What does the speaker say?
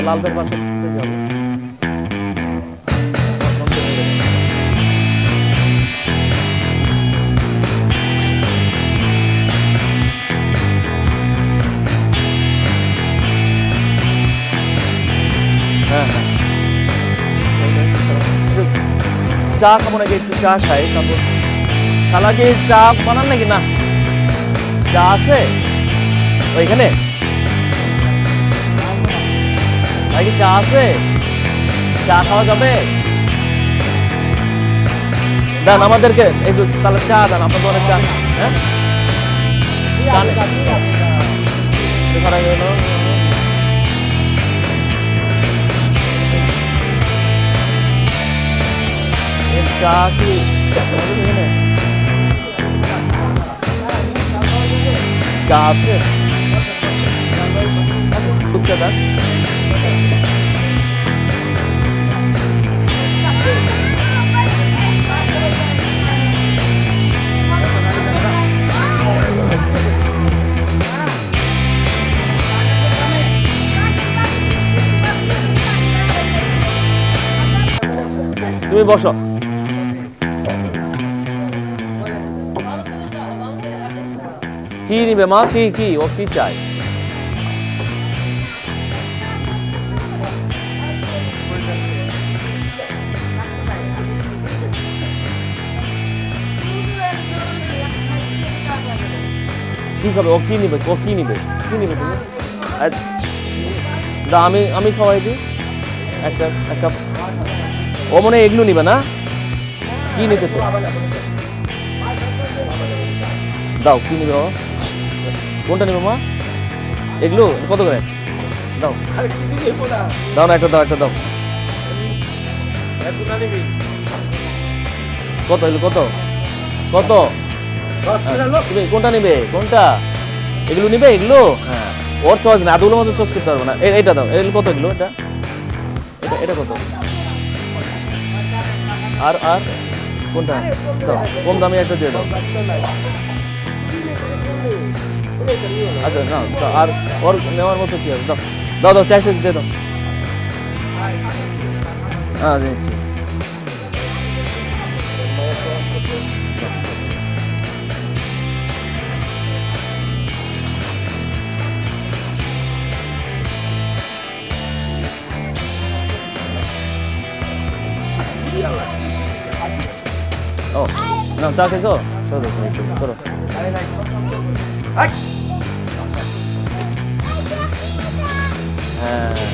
লালদের পাশে হ্যাঁ হ্যাঁ। চা খাব নাকি একটু? চা খাই তারপর খালা কি চা বানান নাকি? না। চা আছে? ওইখানে? ভাই কি চা আছে চা খাওয়া যাবে দেন আমাদেরকে একটু তাহলে চা দেন আপনার দোকানে চা হ্যাঁ চা হয়ে কি চা আছে তুমি বসো। কি নিবে মা? কি কি? ও কি চাই কি খাবে ও কি নিবে? ও কি নিবে? কি নিবে তুমি? দা, আমি আমি খাওয়াই দিই। একটা এক কাপ। ও মনে হয় এগুলো নিবে না? কি নিতে চাও দাও, কি নিবে ও কোনটা নিবে মা? এগুলো, কত করে? দাও। দাও না, একটা দাও একটা দাও। কত এগুলো কত? কত? কোনটা নিবে? কোনটা? এগুলো নিবে এগুলো? হ্যাঁ। ওর চয়েস না এতগুলো মতো চয়েস করতে পারব না। এটা দাও এগুলো কত এগুলো? এটা? এটা এটা কত? আর আর? কোনটা? দাও কম দামে একটা দিয়ে দাও। আচ্ছা না আর ওর নেওয়ার মতো কি হবে দাও দাও দাও চাইছে দিয়ে দাও। হ্যাঁ দিচ্ছি ও না চা খেয়েছো চলো তুমি একটু করো হ্যাঁ